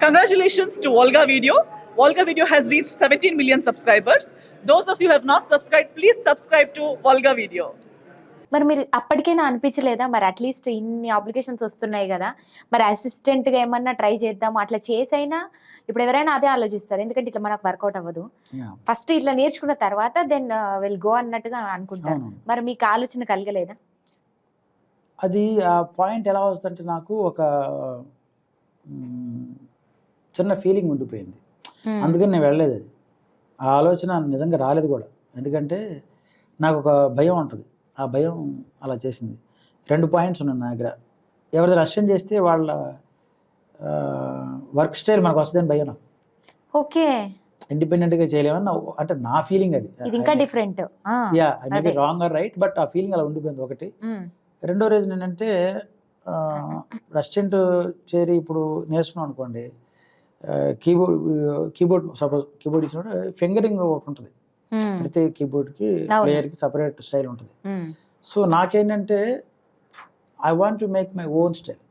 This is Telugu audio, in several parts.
Congratulations to Volga Video. Volga Video has reached 17 million subscribers. Those of you who have not subscribed, please subscribe to Volga Video. మరి మీరు అప్పటికైనా అనిపించలేదా మరి అట్లీస్ట్ ఇన్ని అప్లికేషన్స్ వస్తున్నాయి కదా మరి అసిస్టెంట్గా ఏమన్నా ట్రై చేద్దాం అట్లా చేసైనా ఇప్పుడు ఎవరైనా అదే ఆలోచిస్తారు ఎందుకంటే ఇట్లా మనకు వర్కౌట్ అవ్వదు. ఫస్ట్ ఇట్లా నేర్చుకున్న తర్వాత దెన్ విల్ గో అన్నట్టుగా అనుకుంటారు. మరి మీకు ఆలోచన కలగలేదా అది ఆ పాయింట్ ఎలా వస్తుందంటే నాకు ఒక చిన్న ఫీలింగ్ ఉండిపోయింది. అందుకని నేను వెళ్ళలేదు అది. ఆ ఆలోచన నిజంగా రాలేదు కూడా. ఎందుకంటే నాకు ఒక భయం ఉంటుంది. ఆ భయం అలా చేసింది. రెండు పాయింట్స్ ఉన్నాయి నా దగ్గర. ఎవరిదైనా అసిస్టెంట్ చేస్తే వాళ్ళ వర్క్ స్టైల్ మనకు వస్తుందని భయం నాకు. ఓకే. ఇండిపెండెంట్గా చేయలేమని అంటే నా ఫీలింగ్ అది. ఇంకా different yeah I may be అదే. రాంగ్ ఆర్ రైట్ బట్ ఆ ఫీలింగ్ అలా ఉండిపోయింది ఒకటి. రెండో రీజన్ ఏంటంటే అసిస్టెంట్ చేరి ఇప్పుడు నేర్చుకున్నాం అనుకోండి కీబోర్డ్ కీబోర్డ్ సపోజ్ కీబోర్డ్ ఇచ్చినప్పుడు ఫింగరింగ్ ఒకటి ఉంటుంది. ప్రతి కీబోర్డ్కి అవును. ప్లేయర్కి సపరేట్ స్టైల్ ఉంటుంది. సో నాకేంటంటే I want to make my own style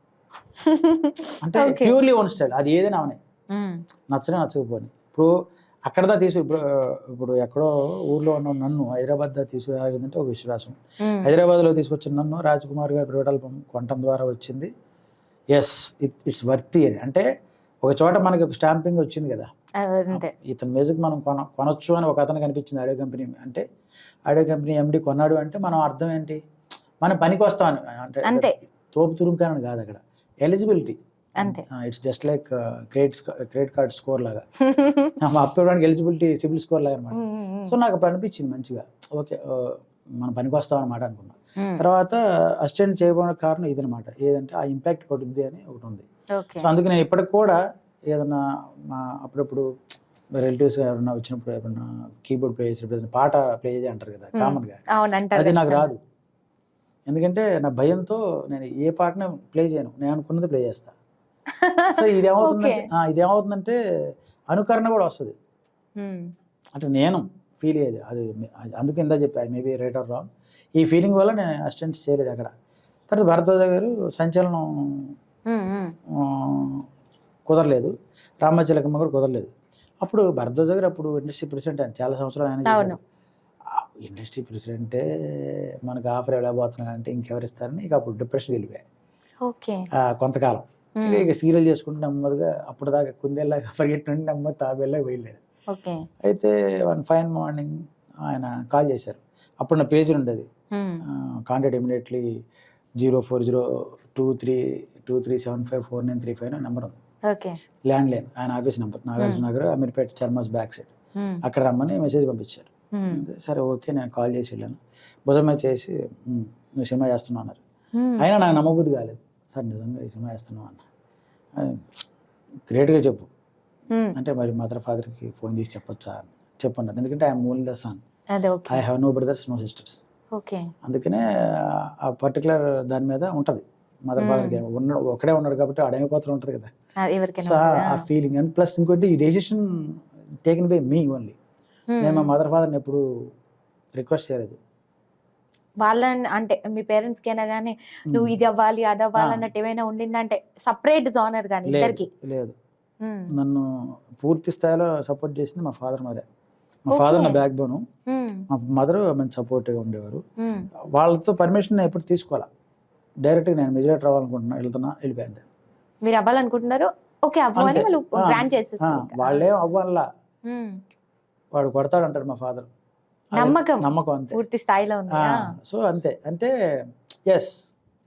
అంటే. ప్యూర్లీ ఓన్ స్టైల్ అది ఏదైనా అవనే. నచ్చనే నచ్చకపోని. ఇప్పుడు అక్కడదా తీసు ఇప్పుడు ఇప్పుడు ఎక్కడో ఊర్లో ఉన్న నన్ను హైదరాబాద్ దా తీసుకురాగలిగిందంటే ఒక విశ్వాసం. హైదరాబాద్లో తీసుకొచ్చిన నన్ను రాజ్ కుమార్ గారి ప్రైవేట్ ఆల్బమ్ కొనటం ద్వారా వచ్చింది. ఎస్ ఇట్ ఇట్స్ వర్తి అని అంటే ఒక చోట మనకి ఒక స్టాంపింగ్ వచ్చింది కదా. ఇతని మ్యూజిక్ మనం కొన కొనొచ్చు అని ఒక అతను కనిపించింది ఆడియో కంపెనీ. అంటే ఆడియో కంపెనీ ఎండి కొన్నాడు అంటే మనం అర్థం ఏంటి? మనం పనికి వస్తామని అంటే. తోపు తురుంకానని కాదు అక్కడ. ఎలిజిబిలిటీ అంతే. It's just like credit credit card score లాగా. అప్పడానికి ఎలిజిబిలిటీ సిబిల్ స్కోర్ లాగా అనమాట సో నాకు అప్పుడు అనిపించింది మంచిగా. ఓకే మనం పనికి వస్తాం అనమాట అనుకున్నా. తర్వాత అసిస్టెంట్ చేయబోయే కారణం ఇదనమాట ఏదంటే ఆ ఇంపాక్ట్ పడుద్ది అని ఒకటి ఉంది. సో అందుకే నేను ఇప్పటికి కూడా ఏదన్నా మా అప్పుడప్పుడు రిలేటివ్స్ ఎవరన్నా వచ్చినప్పుడు ఎవరన్నా కీబోర్డ్ ప్లే చేసినప్పుడు ఏదైనా పాట ప్లే చేసి అంటారు కదా. కామన్గా అది నాకు. రాదు. ఎందుకంటే నా భయంతో నేను ఏ పాటని ప్లే చేయను. నేను అనుకున్నది ప్లే చేస్తా. సో ఇదేమవుతుందంటే ఇదేమవుతుందంటే అనుకరణ కూడా వస్తుంది. అంటే నేను ఫీల్ అయ్యేది అది అది అందుకే ఇందా చెప్పా మేబీ రైట్ ఆర్ రాంగ్ ఈ ఫీలింగ్ వల్ల నేను అసిస్టెంట్ చేయలేదు అక్కడ. తర్వాత భరద్వాజ గారు సంచలనం కుదరలేదు. రామచలకమ్మ కూడా కుదరలేదు. అప్పుడు భరద్వాజ గారు అప్పుడు ఇండస్ట్రీ ప్రెసిడెంట్ ఆయన చాలా సంవత్సరాలు ఆయన. చేశాడు ఇండస్ట్రీ ప్రెసిడెంటే మనకు ఆఫర్ ఎలా పోతున్నాడంటే ఇంకెవరు ఇస్తారని ఇక అప్పుడు డిప్రెషన్ వెళ్ళిపోయాయి. కొంతకాలం. ఇక సీరియల్ చేసుకుంటూ నెమ్మదిగా అప్పుడు దాకా కుందేలాగా పరిగెట్టినండి నెమ్మది తాబేలాగా బయలుదేరు అయితే వన్ ఫైన్ మార్నింగ్ ఆయన కాల్ చేశారు. అప్పుడు నా పేజీ ఉండేది. Contact immediately zero four zero two three two three seven five four nine three five number. ఉంది ల్యాండ్ లైన్ ఆయన office number Nagarjuna Nagar Ameerpet Chermas back side. అక్కడ రమ్మని మెసేజ్ పంపించారు. సరే ఓకే నేను కాల్ చేసి వెళ్ళాను. భుజమే చేసి "ఉమ్, నువ్వు సినిమా చేస్తున్నావు అన్నారు. అయినా నాకు నమ్మబుద్ధి కాలేదు. సార్ నిజంగా ఈ సినిమా చేస్తున్నావు అన్న. గ్రేట్గా చెప్పు. అంటే మరి మదర్ ఫాదర్కి ఫోన్ చేసి చెప్పొచ్చా? అని చెప్పన్నారు. ఎందుకంటే I'm only the son I have no brothers no sisters. Okay. అందుకనే ఆ పర్టికులర్ దాని మీద ఉంటుంది. మదర్ ఫాదర్కి ఉన్న ఒకడే ఉన్నాడు కాబట్టి అడైపోతూ ఉంటుంది కదా. సో? ఆ ఫీలింగ్ అండ్ ప్లస్ ఇంకోటి ఈ decision taken by me only. నేను మా మదర్ ఫాదర్ని ఎప్పుడు రిక్వెస్ట్ చేయలేదు. వాళ్ళని అంటే మీ పేరెంట్స్ కైనా గానీ నువ్వు ఇది అవ్వాలి అది అవ్వాలి. అన్నట్టు ఏమైనా ఉండిందంటే సపరేట్ జోనర్ కానీ ఇద్దరికి? లేదు. నన్ను పూర్తి స్థాయిలో సపోర్ట్ చేసింది మా ఫాదర్ మరే. మా. ఫాదర్ నా బ్యాక్ బోను. మా మదర్ మంచి సపోర్ట్గా ఉండేవారు. వాళ్ళతో పర్మిషన్ నేను ఎప్పుడు తీసుకోవాలా డైరెక్ట్గా నేను మెజారిటీ రావాలనుకుంటున్నా వెళ్తున్నా వెళ్ళిపోయింది మీరు అవ్వాలనుకుంటున్నారు ఓకే. వాళ్ళు గ్రాండ్ ఆ, చేసేస్తారు ఇంకా. వాళ్ళేం అవ్వాలా. వాడు కొడతాడు అంటాడు మా ఫాదర్ నమ్మకం. నమ్మకం అంతే పూర్తి స్థాయిలో ఉంది. సో అంతే అంటే ఎస్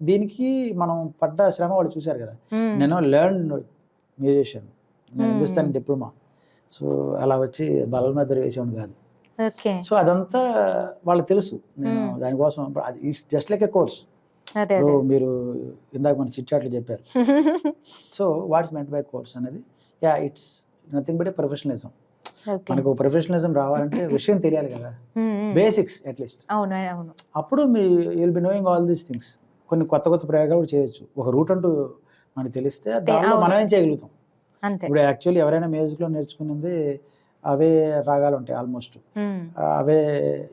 దీనికి మనం పడ్డ శ్రమ వాళ్ళు చూశారు కదా. నేను లెర్న్ మ్యూజిషియన్ నేను. హిందుస్థాన్ డిప్లొమా సో అలా వచ్చి బలం మీద వేసేవాడు కాదు. సో అదంతా వాళ్ళకి తెలుసు. నేను. దానికోసం అది it's just like a course. ఇప్పుడు మీరు ఇందాక మన చిట్చాట్లు చెప్పారు. So what's meant by course అనేది? Yeah it's nothing but professionalism. మనకు ప్రొఫెషనలిజం రావాలంటే విషయం తెలియాలి కదా. బేసిక్స్ అట్లీస్ట్ అప్పుడు మీ will be knowing all these things కొన్ని కొత్త కొత్త ప్రయోగాలు చేయొచ్చు. ఒక రూట్ అంటూ మనకు తెలిస్తే దానిలో. మనం ఏం చేయగలుగుతాం? ఇప్పుడు యాక్చువల్లీ ఎవరైనా మ్యూజిక్లో నేర్చుకునేది అవే రాగాలు ఉంటాయి ఆల్మోస్ట్. అవే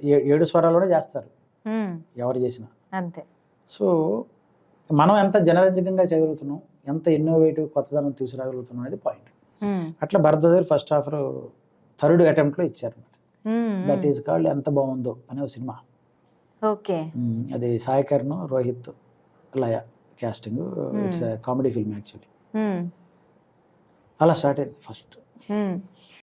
ఏడు స్వరాల్లోనే చేస్తారు. Hmm. ఎవరు చేసినా. అంతే. సో మనం ఎంత జనరంజకంగా చేయగలుగుతున్నాం ఎంత ఇన్నోవేటివ్ కొత్తదనం తీసుకురాగలుగుతున్నాం అనేది పాయింట్ అట్లా భరద్వాజ్ ఫస్ట్ హాఫ్ థర్డ్ అటెంప్ట్లో ఇచ్చారు. దట్ ఈస్ కాల్డ్ ఎంత బాగుందో అనే ఒక సినిమా. ఓకే. అది Sai Karn Rohit Laya casting it's comedy film actually అలా స్టార్ట్ అయింది ఫస్ట్.